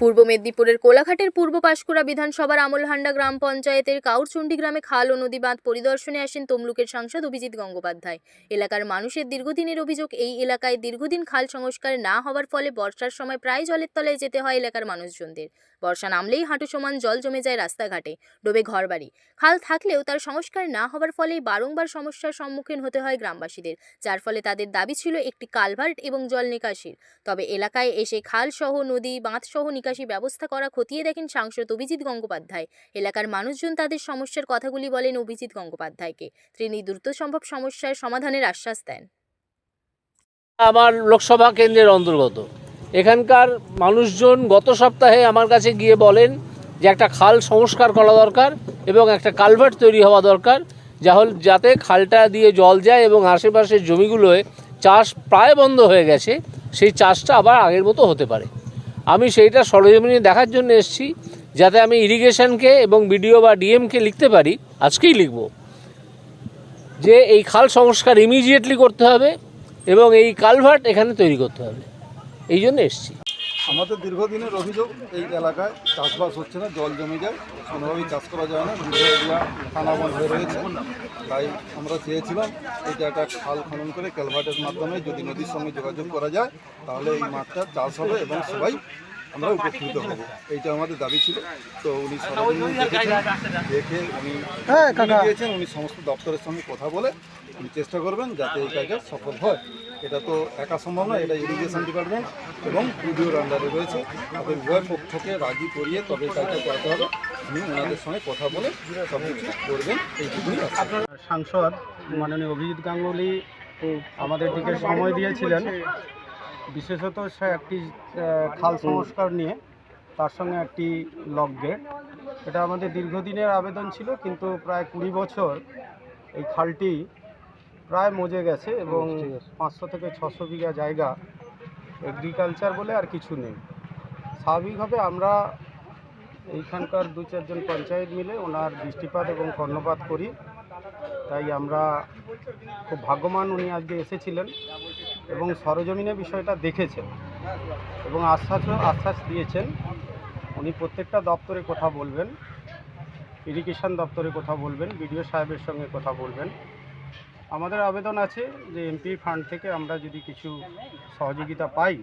পূর্ব মেদিনীপুরের কোলাঘাটের পূর্ব পাঁশকুড়া বিধানসভার আমলহান্ডা গ্রাম পঞ্চায়েতের কাউরচুন্ডি গ্রামে খাল ও নদী বাঁধ পরিদর্শনে আসেন তমলুকের সাংসদ অভিজিৎ গঙ্গোপাধ্যায়। এলাকার মানুষের দীর্ঘদিনের অভিযোগ, এই এলাকায় দীর্ঘদিন খাল সংস্কার না হওয়ার ফলে বর্ষার সময় প্রায় জলের তলায় যেতে হয় এলাকার মানুষজনদের। বর্ষা নামলেই হাঁটু সমান জল জমে যায় রাস্তাঘাটে, ডোবে ঘরবাড়ি। খাল থাকলেও তার সংস্কার না হওয়ার ফলে বারংবার সমস্যার সম্মুখীন হতে হয় গ্রামবাসীদের, যার ফলে তাদের দাবি ছিল একটি কালভার্ট এবং জল নিকাশির। তবে এলাকায় এসে খাল সহ নদী বাঁধ সহ নিকাশি ব্যবস্থা করা খতিয়ে দেখেন সাংসদ অভিজিৎ গঙ্গোপাধ্যায়। এলাকার মানুষজন তাদের সমস্যার কথাগুলি বলেন অভিজিৎ গঙ্গোপাধ্যায়কে। তিনি দ্রুত সম্ভব সমস্যার সমাধানের আশ্বাস দেন। আমার লোকসভা কেন্দ্রের অন্তর্গত। এখানকার মানুষজন গত সপ্তাহে আমার কাছে গিয়ে বলেন যে একটা খাল সংস্কার করা দরকার এবং একটা কালভার্ট তৈরি হওয়া দরকার, যা হল যাতে খালটা দিয়ে জল যায় এবং আশেপাশের জমিগুলোয় চাষ প্রায় বন্ধ হয়ে গেছে, সেই চাষটা আবার আগের মতো হতে পারে। আমি সেইটা সরজমিনে দেখার জন্য এসেছি, যাতে আমি ইরিগেশনকে এবং বিডিও বা ডিএমকে লিখতে পারি, আজকেই লিখব। যে এই খাল সংস্কার ইমিডিয়েটলি করতে হবে এবং এই কালভার্ট এখানে তৈরি করতে হবে। এই জন্য এসছি। আমাদের দীর্ঘদিনের অভিযোগ, এই এলাকায় চাষবাস হচ্ছে না, জল জমে যায়, কোনোভাবেই চাষ করা যায় না দীর্ঘ এরিয়া খানাবন হয়ে রয়েছে। তাই আমরা চেয়েছিলাম এটা একটা খাল খনন করে ক্যালভার্টের মাধ্যমে যদি নদীর সঙ্গে যোগাযোগ করা যায়, তাহলে এই মাঠটা চাষ হবে এবং সবাই আমরা উপকৃত হব। এইটা আমাদের দাবি ছিল। তো উনি দেখেছেন দেখে উনি দিয়েছেন উনি সমস্ত দপ্তরের সঙ্গে কথা বলে উনি চেষ্টা করবেন যাতে এই কাজটা সফল হয়। এটা তো একা সম্ভব নয় এটা ইরিগেশন ডিপার্টমেন্ট এবং ভিডিওর আন্ডারে রয়েছে। তাদের উভয় পক্ষকে রাজি করিয়ে তবে কাজটা করাতে হবে। উনি ওনাদের সঙ্গে কথা বলে সব কিছু করবেন এইটুকুই সাংসদ মাননীয় অভিজিৎ গাঙ্গুলি আমাদের দিকে সময় দিয়েছিলেন। বিশেষত সে একটি খাল সংস্কার নিয়ে তার সঙ্গে একটি লক গেট। এটা আমাদের দীর্ঘদিনের আবেদন ছিল কিন্তু প্রায় কুড়ি বছর এই খালটি প্রায় মজে গেছে এবং পাঁচশো থেকে ছশো বিঘা জায়গা এগ্রিকালচার বলে আর কিছু নেই। স্বাভাবিকভাবে আমরা এইখানকার দু চারজন পঞ্চায়েত মিলে ওনার দৃষ্টিপাত এবং কর্ণপাত করি। তাই আমরা খুব ভাগ্যবান উনি আজকে এসেছিলেন। এবং সরজমিনে বিষয়টা দেখেছেন এবং আশ্বাস আশ্বাস দিয়েছেন। উনি প্রত্যেকটা দপ্তরে কথা বলবেন, ইরিগেশন দপ্তরে কথা বলবেন, বিডিও সাহেবের সঙ্গে কথা বলবেন। আমাদের আবেদন আছে যে এমপি ফান্ড থেকে আমরা যদি কিছু সহযোগিতা পাই,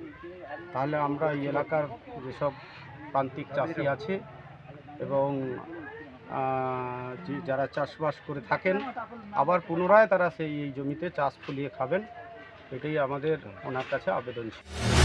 তাহলে আমরা এই এলাকার যেসব প্রান্তিক চাষি আছে এবং যারা চাষবাস করে থাকেন, আবার পুনরায় তারা সেই এই জমিতে চাষ ফুলিয়ে খাবেন। এটাই আমাদের ওনার কাছে আবেদন ছিল।